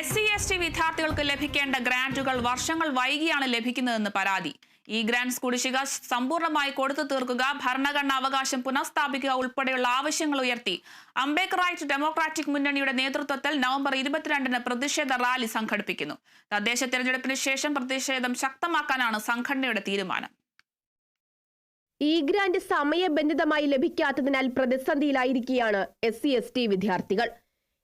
S C S T വിദ്യാർത്ഥികൾക്ക് ലഭിക്കേണ്ട ഗ്രാന്റുകൾ വർഷങ്ങൾ വൈകിയാണ് ലഭിക്കുന്നതെന്ന് പരാതി. ഈ ഗ്രാന്റ്സ് കുടിശ്ശിക സമ്പൂർണമായി കൊടുത്തു തീർക്കുക ഭരണഘടനാ അവകാശം പുനഃസ്ഥാപിക്കുക ഉൾപ്പെടെയുള്ള ആവശ്യങ്ങൾ ഉയർത്തി. അംബേദ്കർ റൈറ്റ് ഡെമോക്രാറ്റിക് മുന്നണിയുടെ നേതൃത്വത്തിൽ നവംബർ ഇരുപത്തിരണ്ടിന് പ്രതിഷേധ റാലി സംഘടിപ്പിക്കുന്നു. തദ്ദേശ തെരഞ്ഞെടുപ്പിന് ശേഷം പ്രതിഷേധം ശക്തമാക്കാനാണ് സംഘടനയുടെ തീരുമാനം. ഈ ഗ്രാന്റ് സമയബന്ധിതമായി ലഭിക്കാത്തതിനാൽ പ്രതിസന്ധിയിലായിരിക്കുകയാണ് എസ് സി എസ് ടി വിദ്യാർത്ഥികൾ.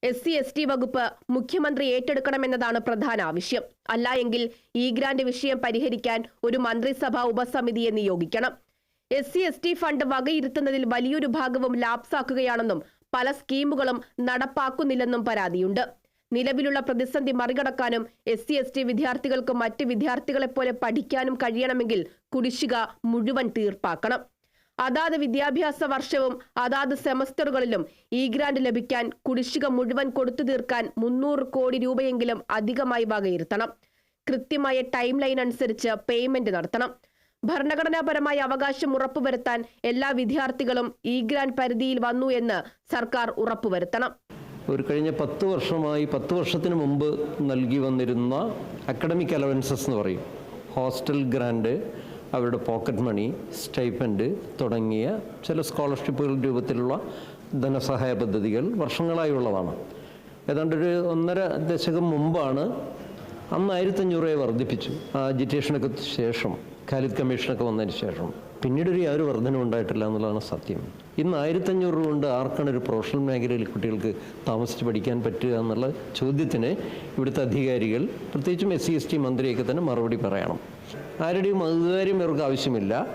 എസ് സി എസ് ടി വകുപ്പ് മുഖ്യമന്ത്രി ഏറ്റെടുക്കണമെന്നതാണ് പ്രധാന ആവശ്യം. അല്ല എങ്കിൽ ഈ ഗ്രാന്റ് വിഷയം പരിഹരിക്കാൻ ഒരു മന്ത്രിസഭാ ഉപസമിതിയെ നിയോഗിക്കണം. S C S T fund വകയിരുത്തുന്നതിൽ വലിയൊരു ഭാഗവും ലാപ്സാക്കുകയാണെന്നും പല സ്കീമുകളും നടപ്പാക്കുന്നില്ലെന്നും പരാതിയുണ്ട്. നിലവിലുള്ള പ്രതിസന്ധി മറികടക്കാനും എസ് സി എസ് ടി വിദ്യാർത്ഥികൾക്ക് മറ്റ് വിദ്യാർത്ഥികളെപ്പോലെ പഠിക്കാനും കഴിയണമെങ്കിൽ കുടിശ്ശിക മുഴുവൻ തീർപ്പാക്കണം. അതാത് വിദ്യാഭ്യാസ വർഷവും അതാത് സെമസ്റ്ററുകളിലും ഈ ഗ്രാന്റ് ലഭിക്കാൻ കുടിശ്ശിക മുഴുവൻ കൊടുത്തു തീർക്കാൻ മുന്നൂറ് കോടി രൂപയെങ്കിലും അധികമായി വകയിരുത്തണം. കൃത്യമായ ടൈം ലൈൻ അനുസരിച്ച് പേയ്മെന്റ് നടത്തണം. ഭരണഘടനാപരമായ അവകാശം ഉറപ്പുവരുത്താൻ എല്ലാ വിദ്യാർത്ഥികളും ഈ ഗ്രാന്റ് പരിധിയിൽ വന്നു എന്ന് സർക്കാർ ഉറപ്പുവരുത്തണം. ഒരു കഴിഞ്ഞ പത്ത് വർഷമായി പത്ത് വർഷത്തിന് മുമ്പ് നൽകി വന്നിരുന്ന അക്കഡമിക് അലവൻസസ് എന്ന് പറയും. ഹോസ്റ്റൽ ഗ്രാൻഡ് അവരുടെ പോക്കറ്റ് മണി സ്റ്റൈപ്പൻഡ് തുടങ്ങിയ ചില സ്കോളർഷിപ്പുകൾ രൂപത്തിലുള്ള ധനസഹായ പദ്ധതികൾ വർഷങ്ങളായുള്ളതാണ് ഏതാണ്ട് ഒരു ഒന്നര ദശകം മുമ്പാണ് അന്ന് ആയിരത്തഞ്ഞൂറ് രൂപയെ വർദ്ധിപ്പിച്ചു. ആ അജിറ്റേഷനൊക്കെ ശേഷം ഖാലിദ് കമ്മീഷനൊക്കെ വന്നതിന് ശേഷം പിന്നീട് ഒരു യാതൊരു വർധനവും ഉണ്ടായിട്ടില്ല എന്നുള്ളതാണ് സത്യം. ഇന്ന് ആയിരത്തഞ്ഞൂറ് രൂപ കൊണ്ട് ആർക്കാണ് ഒരു പ്രൊഫഷണൽ മേഖലയിൽ കുട്ടികൾക്ക് താമസിച്ച് പഠിക്കാൻ പറ്റുക എന്നുള്ള ചോദ്യത്തിന് ഇവിടുത്തെ അധികാരികൾ പ്രത്യേകിച്ചും എസ് സി എസ് ടി മന്ത്രിയൊക്കെ തന്നെ മറുപടി പറയണം. ആരുടെയും അധികാരം ഇവർക്ക് ആവശ്യമില്ല.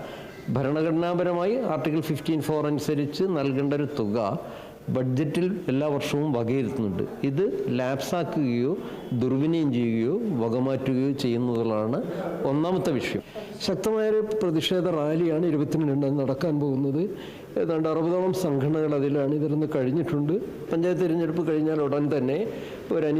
ഭരണഘടനാപരമായി ആർട്ടിക്കിൾ ഫിഫ്റ്റീൻ ഫോർ അനുസരിച്ച് നൽകേണ്ട ഒരു തുക ബഡ്ജറ്റിൽ എല്ലാ വർഷവും വകയിരുത്തുന്നുണ്ട്. ഇത് ലാപ്സാക്കുകയോ ദുർവിനിയം ചെയ്യുകയോ വകമാറ്റുകയോ ചെയ്യുന്നതാണ് ഒന്നാമത്തെ വിഷയം. ശക്തമായൊരു പ്രതിഷേധ റാലിയാണ് ഇരുപത്തിരണ്ട് നടക്കാൻ പോകുന്നത്. ഏതാണ്ട് അറുപതോളം സംഘടനകൾ അതിൽ അണിതിരുന്ന് കഴിഞ്ഞിട്ടുണ്ട്. പഞ്ചായത്ത് തിരഞ്ഞെടുപ്പ് കഴിഞ്ഞാൽ ഉടൻ തന്നെ ഒരു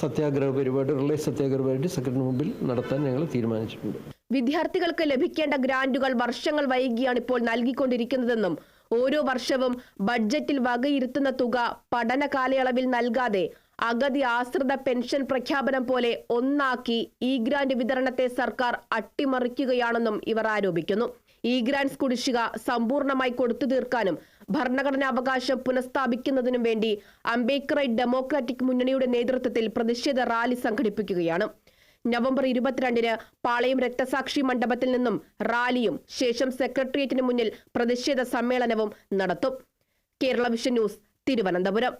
സത്യാഗ്രഹ പരിപാടി റിലേ സത്യാഗ്രഹ പരിപാടി സെക്രട്ടറി മുമ്പിൽ നടത്താൻ ഞങ്ങൾ തീരുമാനിച്ചിട്ടുണ്ട്. വിദ്യാർത്ഥികൾക്ക് ലഭിക്കേണ്ട ഗ്രാന്റുകൾ വർഷങ്ങൾ വൈകിയാണ് ഇപ്പോൾ നൽകിക്കൊണ്ടിരിക്കുന്നതെന്നും ഓരോ വർഷവും ബഡ്ജറ്റിൽ വകയിരുത്തുന്ന തുക പഠന കാലയളവിൽ നൽകാതെ അഗതി ആശ്രിത പെൻഷൻ പ്രഖ്യാപനം പോലെ ഒന്നാക്കി ഇ ഗ്രാന്റ് വിതരണത്തെ സർക്കാർ അട്ടിമറിക്കുകയാണെന്നും ഇവർ ആരോപിക്കുന്നു. ഇ ഗ്രാന്റ്സ് കുടിശ്ശിക സമ്പൂർണമായി കൊടുത്തു തീർക്കാനും ഭരണഘടനാ അവകാശം പുനഃസ്ഥാപിക്കുന്നതിനും വേണ്ടി അംബേദ്കറൈറ്റ് ഡെമോക്രാറ്റിക് മുന്നണിയുടെ നേതൃത്വത്തിൽ പ്രതിഷേധ റാലി സംഘടിപ്പിക്കുകയാണ്. നവംബർ ഇരുപത്തിരണ്ടിന് പാളയം രക്തസാക്ഷി മണ്ഡപത്തിൽ നിന്നും റാലിയും ശേഷം സെക്രട്ടേറിയറ്റിന് മുന്നിൽ പ്രതിഷേധ സമ്മേളനവും നടത്തും. Kerala vision news Thiruvananthapuram.